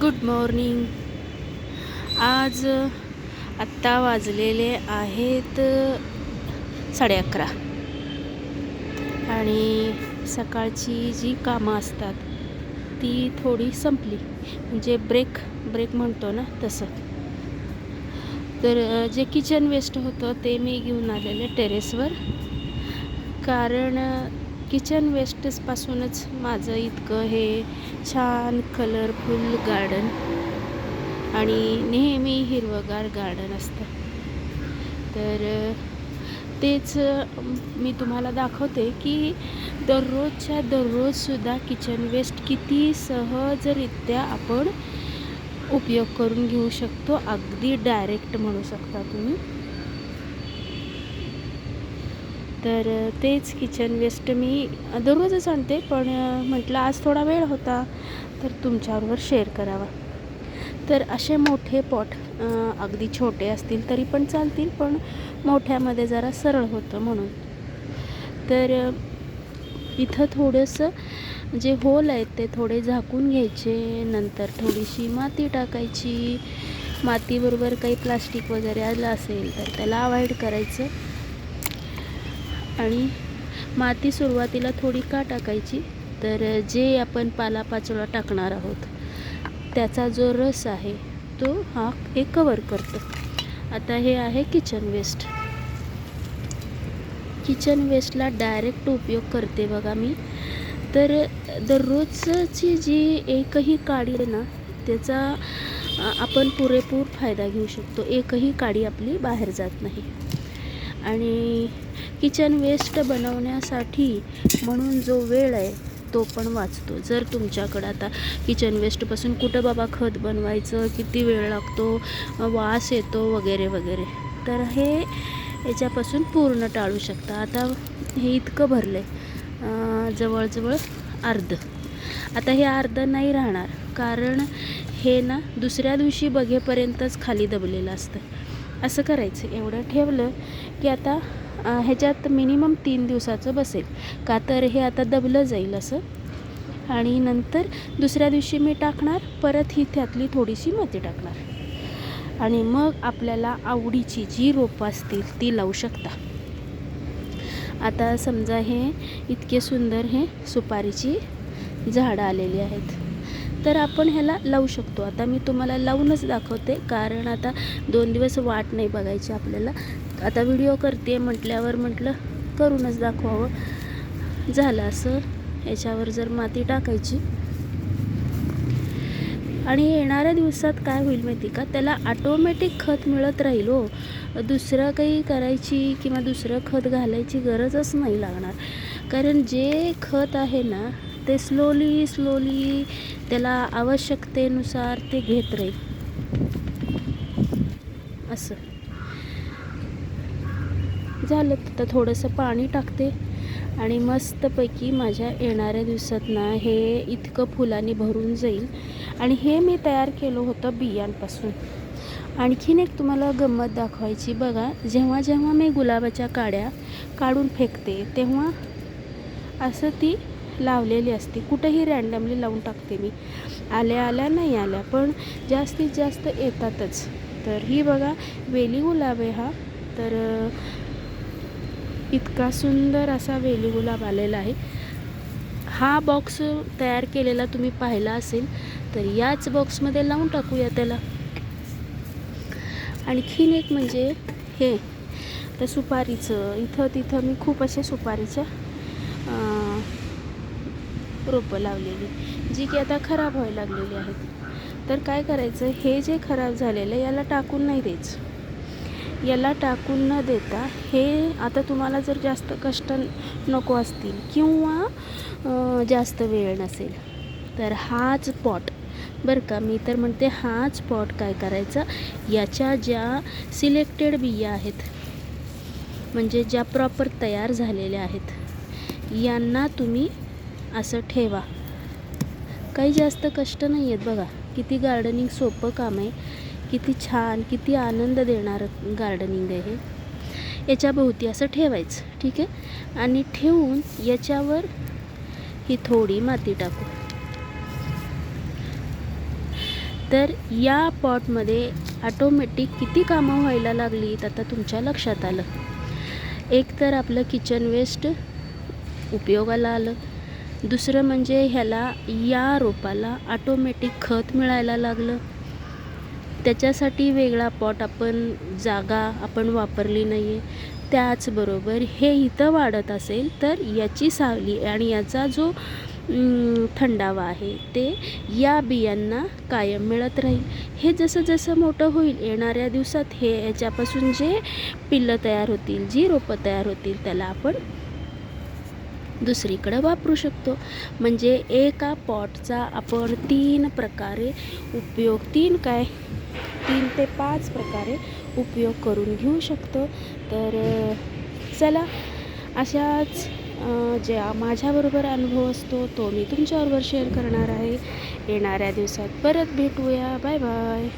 Good morning आज आत्ता वाजलेले आहेत साडे अकरा. आणि सकाळची जी कामं असतात ती थोडी संपली. म्हणजे ब्रेक ब्रेक म्हणतो ना तसं. तर जे किचन वेस्ट होतं ते मी घेऊन आलेले टेरेसवर कारण किचन वेस्टेसपासूनच माझं इतकं हे छान कलरफुल गार्डन आणि नेहमी हिरवंगार गार्डन असतं. तर तेच मी तुम्हाला दाखवते की दररोजच्या दररोजसुद्धा किचन वेस्ट किती सहजरित्या आपण उपयोग करून घेऊ शकतो. अगदी डायरेक्ट म्हणू शकता तुम्ही. तर तेच किचन वेस्ट मी दररोजच आणते पण म्हटलं आज थोडा वेळ होता तर तुमच्याबरोबर शेअर करावा. तर असे मोठे पॉट अगदी छोटे असतील तरी पण चालतील पण मोठ्यामध्ये जरा सरळ होतं म्हणून. तर इथं थोडंसं जे होल आहेत ते थोडे झाकून घ्यायचे नंतर थोडीशी माती टाकायची. मातीबरोबर काही प्लास्टिक वगैरे आलं असेल तर त्याला अवॉइड करायचं. आणि माती सुरुवातीला थोडी का टाकायची? तर जे आपण पालापाचोळा टाकणार आहोत त्याचा जो रस आहे तो हा हे कवर करतो. आता हे आहे किचन वेस्ट किचन वेस्टला डायरेक्ट उपयोग करते बघा मी. तर दररोजची जी एकही काडी आहे ना त्याचा आपण पुरेपूर फायदा घेऊ शकतो. एकही काडी आपली बाहेर जात नाही. आणि किचन वेस्ट बनवण्यासाठी म्हणून जो वेळ आहे तो पण वाचतो. जर तुमच्याकडं आता किचन वेस्टपासून कुठं बाबा खत बनवायचं किती वेळ लागतो वास येतो वगैरे वगैरे तर हे याच्यापासून पूर्ण टाळू शकता. आता हे इतकं भरलं आहे जवळजवळ अर्ध. आता हे अर्ध नाही राहणार. कारण हे ना दुसऱ्या दिवशी बघेपर्यंतच खाली दबलेलं असतं. असं करायचं. एवढं ठेवलं की आता ह्याच्यात मिनिमम तीन दिवसाचं बसेल. का तर हे आता दबलं जाईल असं. आणि नंतर दुसऱ्या दिवशी मी टाकणार परत ही त्यातली थोडीशी माती टाकणार. आणि मग आपल्याला आवडीची जी रोपं असतील ती लावू शकता. आता समजा हे इतके सुंदर हे सुपारीची झाडं आलेली आहेत. तर आपण ह्याला लावू शकतो. आता मी तुम्हाला लावूनच दाखवते कारण आता दोन दिवस वाट नाही बघायची आपल्याला. आता व्हिडिओ करते म्हटल्यावर म्हटलं करूनच दाखवावं. झालं असं. याच्यावर जर माती टाकायची. आणि येणाऱ्या दिवसात काय होईल माहिती का? त्याला ऑटोमॅटिक खत मिळत राहील हो. दुसरं काही करायची किंवा दुसरं खत घालायची गरजच नाही लागणार. कारण जे खत आहे ना ते स्लोली स्लोली त्याला आवश्यकतेनुसार ते घेत राहील असं. झालं तर थोडंसं पाणी टाकते आणि मस्तपैकी माझ्या येणाऱ्या दिवसात ना हे इतकं फुलांनी भरून जाईल. आणि हे मी तयार केलं होतं बियांपासून. आणखीन एक तुम्हाला गंमत दाखवायची बघा. जेव्हा जेव्हा मी गुलाबाच्या काड्या काढून फेकते तेव्हा असं ती लावलेली असते. कुठेही रँडमली लावून टाकते मी. आल्या आल्या नाही आल्या पण जास्तीत जास्त येतातच. तर ही बघा वेली गुलाब आहे हा. तर इतका सुंदर असा वेली गुलाब आलेला आहे. हा बॉक्स तयार केलेला तुम्ही पाहिला असेल तर याच बॉक्समध्ये लावून टाकूया त्याला. आणखीन एक म्हणजे हे तर सुपारीचं. इथं तिथं मी खूप असे सुपारीच्या रोपं लावलेली जी की आता खराब व्हायला लागलेली आहेत. तर काय करायचं? हे जे खराब झालेलं याला टाकून नाही द्यायचं. याला टाकून न देता हे आता तुम्हाला जर जास्त कष्ट नको असतील किंवा जास्त वेळ नसेल तर हाच पॉट. बरं का? मी तर म्हणते हाच पॉट काय करायचा? याच्या ज्या सिलेक्टेड बिया आहेत म्हणजे ज्या प्रॉपर तयार झालेल्या आहेत यांना तुम्ही असं ठेवा. काही जास्त कष्ट नाही आहेत बघा. किती गार्डनिंग सोपं काम आहे. किती छान किती आनंद देणारं गार्डनिंग आहे हे. याच्याभोवती असं ठेवायचं ठीक आहे? आणि ठेवून याच्यावर ही थोडी माती टाकू. तर या पॉटमध्ये ऑटोमॅटिक किती कामं व्हायला लागलीत आता तुमच्या लक्षात आलं. एक तर आपलं किचन वेस्ट उपयोगाला आलं. दुसरं म्हणजे ह्याला या रोपाला ऑटोमॅटिक खत मिळायला लागलं. त्याच्यासाठी वेगळा पॉट आपण जागा आपण वापरली नाही आहे त्याचबरोबर हे इथं वाढत असेल तर याची सावली आणि याचा जो थंडावा आहे ते या बियांना कायम मिळत राहील. हे जसं जसं मोठं होईल येणाऱ्या दिवसात हे याच्यापासून जे पिल्लं तयार होतील जी रोपं तयार होतील त्याला आपण दुसरीकडं वापरू शकतो. म्हणजे एका पॉटचा आपण तीन प्रकारे उपयोग तीन काय? तीन ते पाच प्रकारे उपयोग करून घेऊ शकतो. तर चला अशाच जे ज्या माझ्याबरोबर अनुभव असतो तो मी तुमच्याबरोबर शेअर करणार आहे. येणाऱ्या दिवसात परत भेटूया. Bye bye